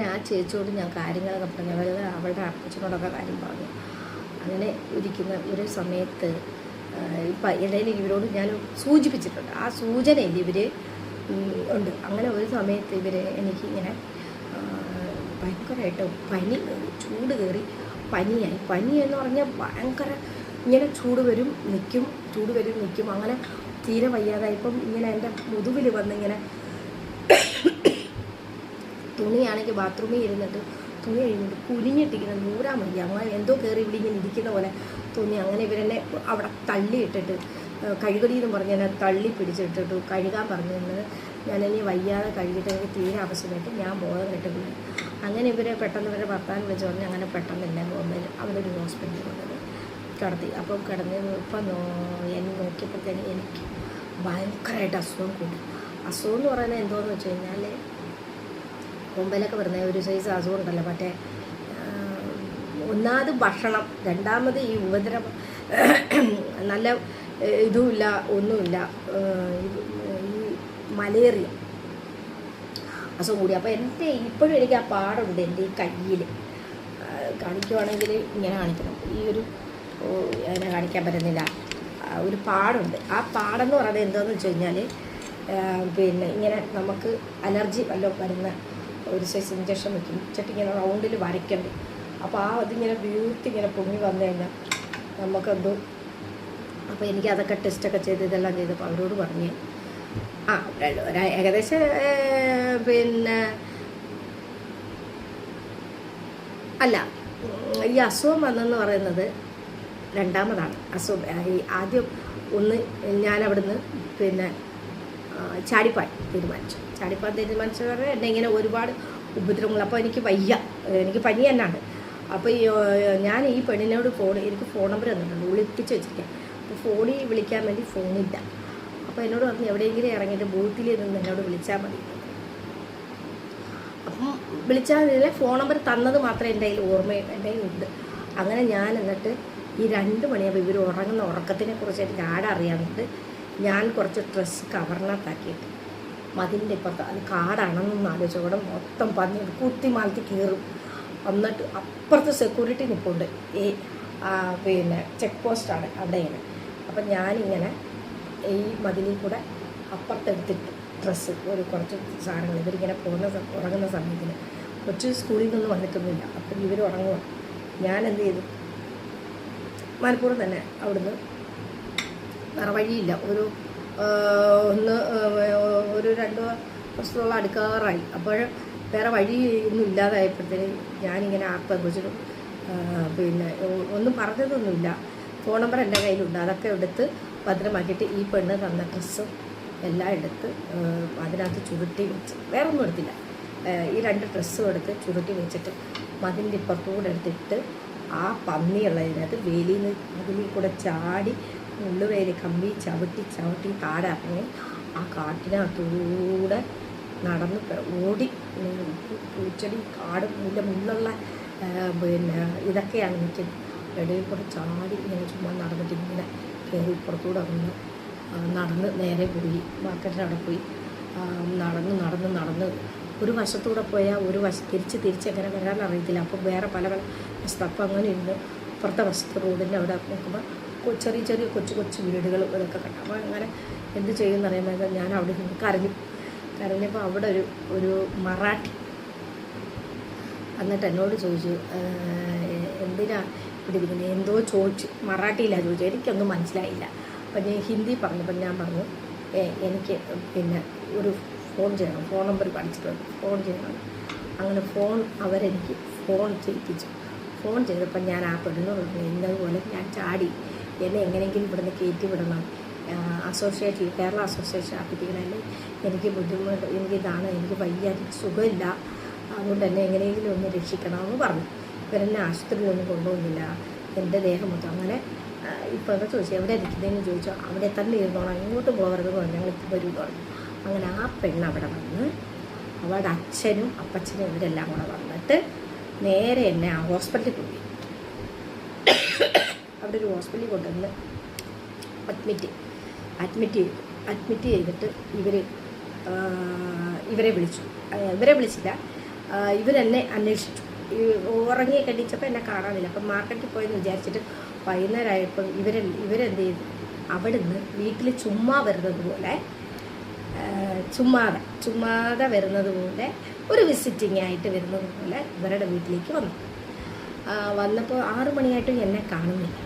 ആ ചേച്ചിയോട് ഞാൻ കാര്യങ്ങളൊക്കെ പറഞ്ഞു. അവരുടെ അവളുടെ അപ്പച്ചനോടൊക്കെ കാര്യം പറഞ്ഞു. അങ്ങനെ ഇരിക്കുന്ന ഒരു സമയത്ത് ഇപ്പം ഇടയിൽ ഇവരോട് ഞാൻ സൂചിപ്പിച്ചിട്ടുണ്ട്. ആ സൂചനയിൽ ഇവർ ഉണ്ട്. അങ്ങനെ ഒരു സമയത്ത് ഇവർ എനിക്കിങ്ങനെ ഭയങ്കരമായിട്ട് പനി ചൂട് കയറി പനിയായി. പനി എന്ന് പറഞ്ഞാൽ ഭയങ്കര ഇങ്ങനെ ചൂട് വരും നിൽക്കും ചൂട് വരും നിൽക്കും അങ്ങനെ തീരെ വയ്യാതായപ്പം ഇങ്ങനെ എന്റെ മുതുകിൽ വന്നിങ്ങനെ തുണിയാണെങ്കിൽ ബാത്റൂമിൽ ഇരുന്നിട്ട് തുണി കഴിഞ്ഞിട്ട് കുലിഞ്ഞിട്ടിരിക്കുന്ന നൂറാൻ വയ്യ അങ്ങനെ എന്തോ കയറി ഇവിടെ ഇങ്ങനെ ഇരിക്കുന്ന പോലെ തോന്നി അങ്ങനെ ഇവരെന്നെ അവിടെ തള്ളിയിട്ടിട്ട് കഴുകടി എന്ന് പറഞ്ഞ് എന്നെ തള്ളി പിടിച്ചിട്ടിട്ട് കഴുകാൻ പറഞ്ഞു. തന്നത് ഞാനിനി വയ്യാതെ കഴുകിയിട്ട് എനിക്ക് തീരെ ആവശ്യമായിട്ട് ഞാൻ ബോധം കെട്ട് വീണു അങ്ങനെ ഇവരെ പെട്ടെന്ന് ഇവരെ ഭർത്താൻ വിളിച്ച് പറഞ്ഞ് അങ്ങനെ പെട്ടെന്ന് എന്നെ ബോംബെയിൽ അവരൊരു ഹോസ്പിറ്റലിൽ കൊണ്ടത് കിടത്തി. അപ്പം കിടന്ന് ഇപ്പം എന്നെ നോക്കിയപ്പോഴത്തേന് എനിക്ക് ഭയങ്കരമായിട്ട് അസുഖം കൂടി. അസുഖം എന്ന് പറയുന്നത് എന്തോന്ന് വെച്ച് കഴിഞ്ഞാൽ മുമ്പിലൊക്കെ വരുന്ന ഒരു സൈസ് അസുഖം ഉണ്ടല്ലോ മറ്റേ ഒന്നാമത് ഭക്ഷണം രണ്ടാമത് ഈ ഉപദ്രവം. നല്ല ഇതുമില്ല ഒന്നുമില്ല. ഈ മലേറിയ അസുഖം കൂടി. അപ്പോൾ എന്റെ ഇപ്പോഴും എനിക്ക് ആ പാടുണ്ട് എന്റെ ഈ കയ്യിൽ കാണിക്കുവാണെങ്കിൽ ഇങ്ങനെ കാണിക്കണം ഈ ഒരു അതിനെ കാണിക്കാൻ പറ്റുന്നില്ല. ഒരു പാടുണ്ട്. ആ പാടെന്ന് പറയുന്നത് എന്താണെന്ന് വെച്ച് കഴിഞ്ഞാൽ പിന്നെ ഇങ്ങനെ നമുക്ക് അലർജി വല്ലതും വരുന്ന ഒരു സൈസ് ഇഞ്ചക്ഷൻ വെക്കും. വെച്ചിട്ട് ഇങ്ങനെ റൗണ്ടിൽ വരയ്ക്കണ്ട്. അപ്പോൾ ആ അതിങ്ങനെ ബ്യൂട്ടി ഇങ്ങനെ പൊങ്ങി വന്നു കഴിഞ്ഞാൽ നമുക്കെന്തോ അപ്പോൾ എനിക്ക് അതൊക്കെ ടെസ്റ്റൊക്കെ ചെയ്ത് ഇതെല്ലാം ചെയ്തപ്പോൾ അവരോട് പറഞ്ഞു. ആ ഏകദേശം പിന്നെ അല്ല ഈ അസുഖം വന്നെന്ന് പറയുന്നത് രണ്ടാമതാണ്. അസുഖം ഈ ആദ്യം ഒന്ന് ഞാൻ അവിടുന്ന് പിന്നെ ചാടിപ്പാൻ തീരുമാനിച്ചു. ചാടിപ്പാൻ തീരുമാനിച്ചു എന്നെ ഇങ്ങനെ ഒരുപാട് ഉപദ്രവങ്ങൾ അപ്പോൾ എനിക്ക് വയ്യ. എനിക്ക് പനി തന്നെയാണ്. അപ്പോൾ ഞാൻ ഈ പെണ്ണിനോട് ഫോൺ എനിക്ക് ഫോൺ നമ്പർ തന്നിട്ടുണ്ട്. വിളിപ്പിച്ച് വെച്ചിരിക്കാം അപ്പോൾ ഫോണിൽ വിളിക്കാൻ വേണ്ടി ഫോണില്ല അപ്പോൾ എന്നോട് പറഞ്ഞു എവിടെയെങ്കിലും ഇറങ്ങിയിട്ട് ബൂത്തിൽ നിന്ന് എന്നോട് വിളിച്ചാൽ മതി. അപ്പം വിളിച്ചാൽ ഫോൺ നമ്പർ തന്നത് മാത്രമേ എന്റെ കയ്യിൽ ഓർമ്മ എന്റെ കയ്യിലുണ്ട് അങ്ങനെ ഞാൻ എന്നിട്ട് ഈ രണ്ട് മണിയാകുമ്പോൾ ഇവർ ഉറങ്ങുന്ന ഉറക്കത്തിനെ കുറിച്ച് എനിക്ക് ആടെ അറിയാമെന്നിട്ട് ഞാൻ കുറച്ച് ഡ്രസ്സ് കവറിനകത്താക്കിയിട്ട് മതിലിന്റെ ഇപ്പുറത്ത് അത് കാടാണെന്നൊന്ന് ആലോചിച്ചു അവിടെ മൊത്തം പന്നി കുത്തി മാലത്തി കയറും. എന്നിട്ട് അപ്പുറത്ത് സെക്യൂരിറ്റി നിൽപ്പുണ്ട് ഈ പിന്നെ ചെക്ക് പോസ്റ്റാണ് അവിടെയാണ് അപ്പം ഞാനിങ്ങനെ ഈ മതിലിൽ കൂടെ അപ്പുറത്തെടുത്തിട്ട് ഡ്രസ്സ് ഒരു കുറച്ച് സാധനങ്ങൾ. ഇവരിങ്ങനെ പോകുന്ന ഉറങ്ങുന്ന സമയത്തിന് കൊച്ചു സ്കൂളിൽ നിന്ന് വന്നിട്ടൊന്നുമില്ല. അപ്പം ഇവർ ഉറങ്ങുക ഞാൻ എന്ത് ചെയ്തു? മലപ്പുറം തന്നെ അവിടുന്ന് വേറെ വഴിയില്ല. ഒരു ഒന്ന് ഒരു രണ്ട് വർഷത്തോളം അടുക്കാറായി അപ്പോൾ വേറെ വഴി ഒന്നും ഇല്ലാതായപ്പോഴത്തേനും ഞാനിങ്ങനെ ആ പെങ്കുച്ചിനും പിന്നെ ഒന്നും പറഞ്ഞതൊന്നുമില്ല. ഫോൺ നമ്പർ എന്റെ കയ്യിലുണ്ട്. അതൊക്കെ എടുത്ത് ഭദ്രമാക്കിയിട്ട് ഈ പെണ്ണ് തന്ന ഡ്രസ്സും എല്ലാം എടുത്ത് അതിനകത്ത് ചുരുട്ടി വെച്ച്. വേറെ ഒന്നും എടുത്തില്ല ഈ രണ്ട് ഡ്രസ്സും എടുത്ത് ചുരുട്ടി വെച്ചിട്ട് മതിന്റെ ഇപ്പുറത്തൂടെ എടുത്തിട്ട് ആ പന്നിയുള്ളതിനകത്ത് വേലിയിൽ നിന്ന് അതിൽ കൂടെ ചാടി മുള്ളുവേലി കമ്പി ചവിട്ടി ചവിട്ടി താഴെ ഇറങ്ങി ആ കാട്ടിനകത്തൂടെ നടന്ന് ഓടി പൂച്ചെടി കാട് മുല്ല മുള്ളുള്ള പിന്നെ ഇതൊക്കെയാണ് നിൽക്കുന്നത്. ഇടയിൽ കൂടെ ചാടി ഇങ്ങനെ ചുമ്മാ നടന്നിട്ട് ഇങ്ങനെ കയറി ഇപ്പുറത്തൂടെ വന്ന് നടന്ന് നേരെ പോയി മാർക്കറ്റിന്റെ അവിടെ പോയി. നടന്ന് നടന്ന് നടന്ന്. ഒരു വശത്തൂടെ പോയാൽ ഒരു വശം തിരിച്ച് തിരിച്ച് എങ്ങനെ വരാൻ അറിയത്തില്ല. അപ്പോൾ വേറെ പല പല അപ്പോൾ അങ്ങനെ ഇരുന്ന് അപ്പുറത്തെ വശത്ത് റോഡിന്റെ അവിടെ നോക്കുമ്പോൾ ചെറിയ ചെറിയ കൊച്ചു കൊച്ചു വീടുകൾ ഇതൊക്കെ കണ്ടു. അപ്പോൾ അങ്ങനെ എന്ത് ചെയ്യുമെന്ന് അറിയുമ്പോൾ ഞാൻ അവിടെ നിന്ന് കരഞ്ഞു. കരഞ്ഞപ്പോൾ അവിടെ ഒരു ഒരു മറാഠി എന്നിട്ട് എന്നോട് ചോദിച്ചു "ഏഹ്, എന്തിനാ ഇവിടെ ഇരിക്കുന്നത് എന്തോ ചോദിച്ചു. മറാഠിയിലാണ് ചോദിച്ചു എനിക്കൊന്നും മനസ്സിലായില്ല. അപ്പം ഞാൻ ഹിന്ദി പറഞ്ഞപ്പോൾ ഞാൻ പറഞ്ഞു എനിക്ക് പിന്നെ ഒരു ഫോൺ ചെയ്യണം. ഫോൺ നമ്പർ പഠിച്ചിട്ടുണ്ട് ഫോൺ ചെയ്യണം. അങ്ങനെ ഫോൺ അവരെനിക്ക് ഫോൺ ചെയ്യിപ്പിച്ചു. ഫോൺ ചെയ്തപ്പോൾ ഞാൻ ആ പെണ്ണിനോട് ഇന്നതുപോലെ ഞാൻ ചാടി. എന്നെ എങ്ങനെയെങ്കിലും ഇവിടുന്ന് കയറ്റി വിടണം. അസോസിയേഷൻ കേരള അസോസിയേഷൻ ആക്കിപ്പിക്കണമല്ലേ എനിക്ക് ബുദ്ധിമുട്ട് എനിക്കിതാണ് എനിക്ക് വയ്യ എനിക്ക് സുഖമില്ല. അതുകൊണ്ട് തന്നെ എങ്ങനെയെങ്കിലും ഒന്ന് രക്ഷിക്കണമെന്ന് പറഞ്ഞു. ഇവരെന്നെ ആശുപത്രിയിലൊന്നും കൊണ്ടുപോകുന്നില്ല. എന്റെ ദേഹം മൊത്തം അങ്ങനെ ഇപ്പോൾ എന്താ ചോദിച്ചു? എവിടെ ഇരിക്കുന്നതെന്ന് ചോദിച്ചോ. അവിടെ തന്നെ ഇരുന്നോളാം. ഇങ്ങോട്ട് പോകരുതെന്ന് പറഞ്ഞു. ഞങ്ങൾ ഇപ്പോൾ വരും അങ്ങനെ ആ പെണ്ണ് അവിടെ വന്ന് അവളുടെ അച്ഛനും അപ്പച്ചനും ഇവരെല്ലാം കൂടെ വന്നിട്ട് നേരെ എന്നെ ആ ഹോസ്പിറ്റലിൽ പോയി അവിടെ ഒരു ഹോസ്പിറ്റലിൽ കൊണ്ടുവന്ന് അഡ്മിറ്റ് അഡ്മിറ്റ് ചെയ്തു. അഡ്മിറ്റ് ചെയ്തിട്ട് ഇവർ ഇവരെ വിളിച്ചു. ഇവരെ വിളിച്ചില്ല. ഇവരെന്നെ അന്വേഷിച്ചു. ഉറങ്ങി കണ്ടിച്ചപ്പോൾ എന്നെ കാണാനില്ല. അപ്പം മാർക്കറ്റിൽ പോയെന്ന് വിചാരിച്ചിട്ട് വൈകുന്നേരമായപ്പം ഇവരെ ഇവരെന്ത് ചെയ്തു? അവിടുന്ന് വീട്ടിൽ ചുമ്മാ വരുന്നത് പോലെ ചുമ്മാതെ ചുമ്മാതെ വരുന്നത് പോലെ ഒരു വിസിറ്റിംഗ് ആയിട്ട് വരുന്നത് പോലെ ഇവരുടെ വീട്ടിലേക്ക് വന്നു. വന്നപ്പോൾ ആറു മണിയായിട്ടും എന്നെ കാണുന്നില്ല.